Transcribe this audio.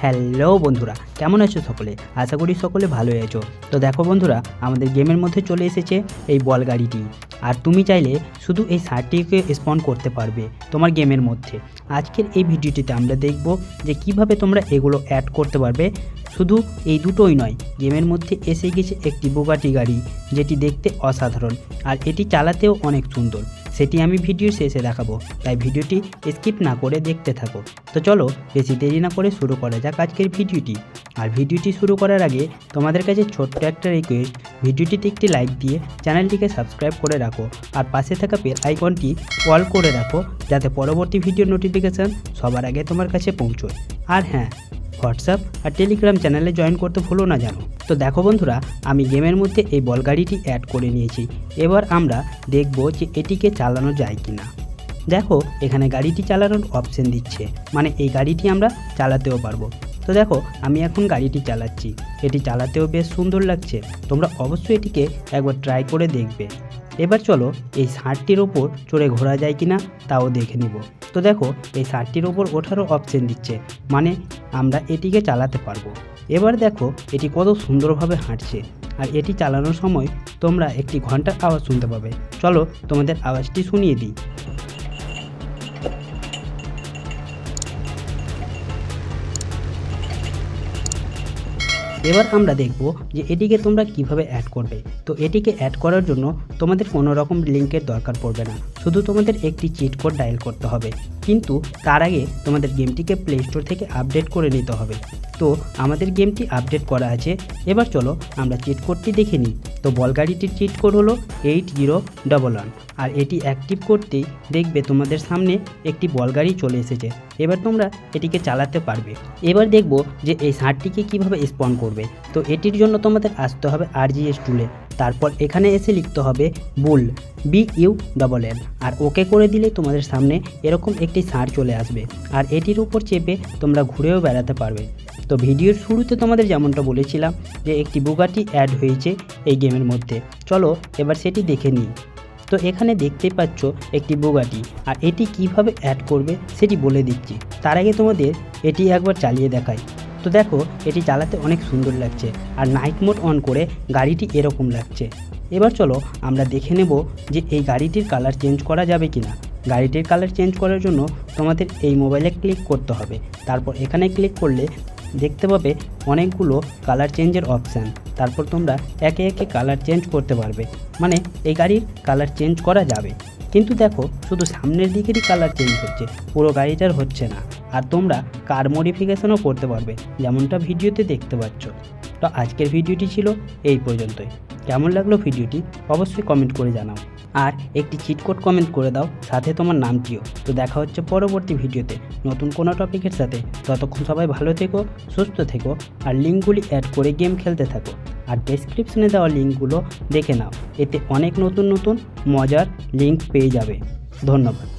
Hello বন্ধুরা, কেমন আছো সকলে? আশা করি সকলে ভালোই আছো। তো দেখো বন্ধুরা, আমাদের গেমের মধ্যে চলে এসেছে এই বল গাড়িটি। আর তুমি চাইলে শুধু এই শার্টটিকে স্পন করতে পারবে তোমার গেমের মধ্যে। আজকের এই ভিডিওটিতে আমরা দেখব যে কীভাবে তোমরা এগুলো অ্যাড করতে পারবে। শুধু এই দুটোই নয়, গেমের মধ্যে এসে গেছে একটি বোগাটি গাড়ি, যেটি দেখতে অসাধারণ। আর এটি চালাতেও অনেক সুন্দর। সেটি আমি ভিডিও শেষে দেখাবো, তাই ভিডিওটি স্কিপ না করে দেখতে থাকো। তো চলো, বেশি দেরি না করে শুরু করা যাক আজকের ভিডিওটি। আর ভিডিওটি শুরু করার আগে তোমাদের কাছে ছোট্ট একটা রিকোয়েস্ট ভিডিওটিতে একটি লাইক দিয়ে চ্যানেলটিকে সাবস্ক্রাইব করে রাখো, আর পাশে থাকা বেল আইকনটি অল করে রাখো, যাতে পরবর্তী ভিডিও নোটিফিকেশান সবার আগে তোমার কাছে পৌঁছয়। আর হ্যাঁ হোয়াটসঅ্যাপ আর টেলিগ্রাম চ্যানেলে জয়েন করতে ভুলো না জানো। তো দেখো বন্ধুরা, আমি গেমের মধ্যে এই বল গাড়িটি অ্যাড করে নিয়েছি। এবার আমরা দেখব যে এটিকে চালানো যায় কি না দেখো, এখানে গাড়িটি চালানোর অপশন দিচ্ছে। মানে এই গাড়িটি আমরা চালাতেও পারব। তো দেখো, আমি এখন গাড়িটি চালাচ্ছি। এটি চালাতেও বেশ সুন্দর লাগছে। তোমরা অবশ্যই এটিকে একবার ট্রাই করে দেখবে। এবার চলো এই ষাটটির ওপর চড়ে ঘোরা যায় কিনা তাও দেখে নিব। তো দেখো, এই ষাটটির ওপর ওঠারও অপশন দিচ্ছে মানে আমরা এটিকে চালাতে পারব। এবার দেখো, এটি কত সুন্দরভাবে হাঁটছে, আর এটি চালানোর সময় তোমরা একটি ঘণ্টার আওয়াজ শুনতে পাবে। চলো তোমাদের আওয়াজটি শুনিয়ে দিই। এবার আমরা দেখব যে এটিকে তোমরা কীভাবে অ্যাড করবে। তো এটিকে অ্যাড করার জন্য তোমাদের কোনো রকম লিঙ্কের দরকার পড়বে না। শুধু তোমাদের একটি চিট কোড ডায়াল করতে হবে। কিন্তু তার আগে তোমাদের গেমটিকে প্লে স্টোর থেকে আপডেট করে নিতে হবে। তো আমাদের গেমটি আপডেট করা আছে। এবার চলো আমরা চিট কোডটি দেখে নিই। তো বল গাড়িটির চিট কোড হলো এইট জিরো ডবল ওয়ান আর এটি অ্যাক্টিভ করতেই দেখবে তোমাদের সামনে একটি বল গাড়ি চলে এসেছে। এবার তোমরা এটিকে চালাতে পারবে। এবার দেখব যে এই ষাঁড়টিকে কীভাবে স্পন করবে। তো এটির জন্য তোমাদের আসতে হবে আর আরজিএস টুলে তারপর এখানে এসে লিখতে হবে bull B U double L আর ওকে করে দিলে তোমাদের সামনে এরকম একটি ষাঁড় চলে আসবে, আর এটির উপর চেপে তোমরা ঘুরেও বেড়াতে পারবে। তো ভিডিওর শুরুতে তোমাদের যেমনটা বলেছিলাম যে একটি বুগাটি অ্যাড হয়েছে এই গেমের মধ্যে। চলো এবার সেটি দেখে নিই। তো এখানে দেখতেই পাচ্ছ একটি বুগাটি আর এটি কীভাবে অ্যাড করবে সেটি বলে দিচ্ছি। তার আগে তোমাদের এটি একবার চালিয়ে দেখাই। তো দেখো, এটি চালাতে অনেক সুন্দর লাগছে, আর নাইট মোড অন করে গাড়িটি এরকম লাগছে। এবার চলো আমরা দেখে নেব যে এই গাড়িটির কালার চেঞ্জ করা যাবে কি না গাড়িটির কালার চেঞ্জ করার জন্য তোমাদের এই মোবাইলে ক্লিক করতে হবে। তারপর এখানে ক্লিক করলে দেখতে পাবে অনেকগুলো কালার চেঞ্জের অপশান তারপর তোমরা একে একে কালার চেঞ্জ করতে পারবে। মানে এই গাড়ির কালার চেঞ্জ করা যাবে। কিন্তু দেখো, শুধু সামনের দিকেরই কালার চেঞ্জ হচ্ছে, পুরো গাড়িটার হচ্ছে না। আর তোমরা কার মডিফিকেশনও করতে পারবে, যেমনটা ভিডিওতে দেখতে পাচ্ছ। তো আজকের ভিডিওটি ছিল এই পর্যন্তই। কেমন লাগল ভিডিওটি অবশ্যই কমেন্ট করে জানাও। আর একটি চিটকোড কমেন্ট করে দাও, সাথে তোমার নামটিও তো দেখা হচ্ছে পরবর্তী ভিডিওতে। নতুন কোনো টপিকের সাথে। ততক্ষণ সবাই ভালো থেকো, সুস্থ থেকো, আর লিঙ্কগুলি অ্যাড করে গেম খেলতে থাকো। আর ডেসক্রিপশনে দেওয়া লিঙ্কগুলো দেখে নাও। এতে অনেক নতুন নতুন, মজার লিঙ্ক পেয়ে যাবে। ধন্যবাদ।